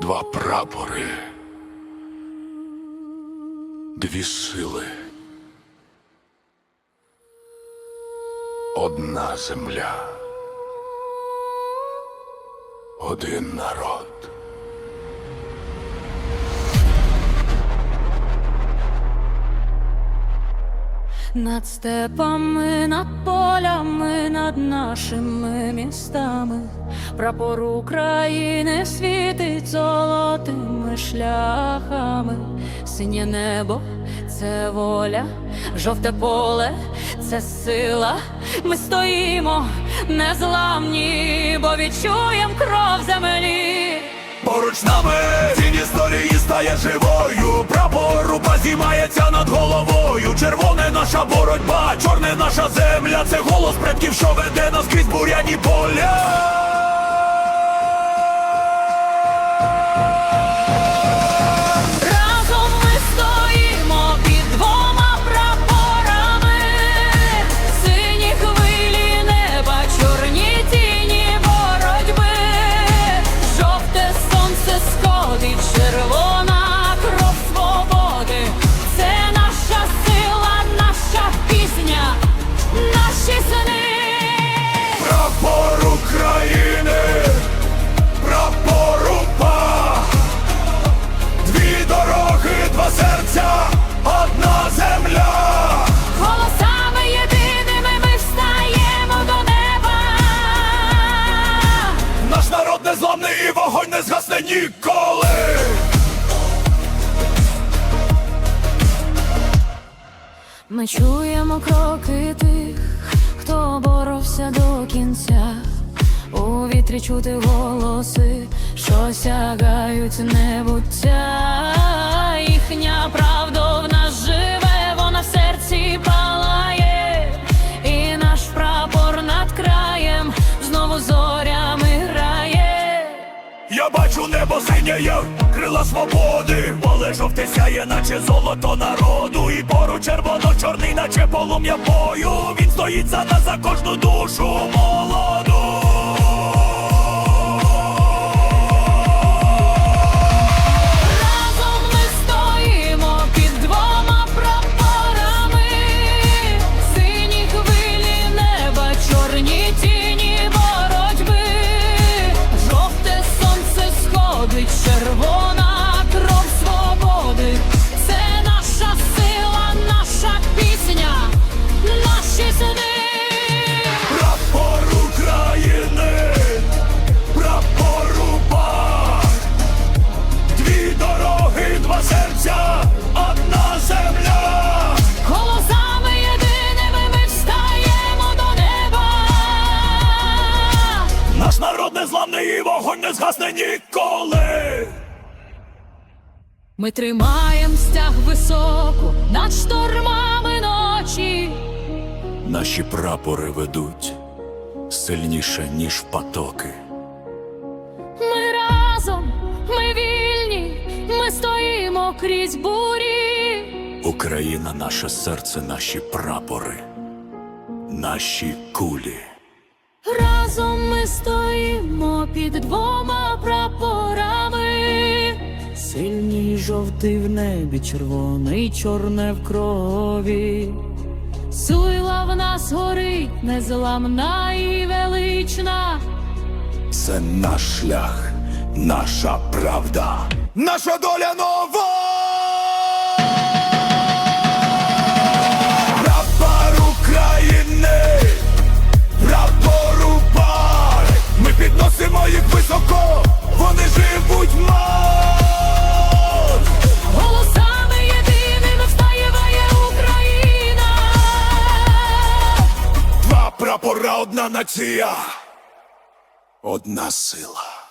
Два прапори. Дві сили. Одна земля. Один народ. Над степами, над полями, над нашими містами, прапор України світить золотими шляхами, синє небо це воля, жовте поле це сила. Ми стоїмо незламні, бо відчуєм кров землі. Поруч нами тінь історії стає живою. Прапор у базі мається над головою. Червоне наша боротьба, наша земля. Це голос предків, що веде нас крізь буряні поля. Не згасне ніколи. Ми чуємо кроки тих, хто боровся до кінця. У вітрі чути голоси, що сягають небуття. Їхня правда в нас живе, вона в серці палає, і наш прапор над краєм знову грає. Я бачу небо синє, крила свободи, але жовте сяє, наче золото народу, і поруч червоно-чорний, наче полум'я бою. Він стоїть за нас за кожну душу молоду. І вогонь не згасне ніколи. Ми тримаєм стяг високо над штормами ночі. Наші прапори ведуть сильніше, ніж потоки. Ми разом, ми вільні, ми стоїмо крізь бурі. Україна, наше серце, наші прапори, наші кулі. Ми стоїмо під двома прапорами. Сильний жовтий в небі, червоний, чорне в крові. Сила в нас горить, незламна і велична. Це наш шлях, наша правда, наша доля нова. Прапора, одна нація, одна сила.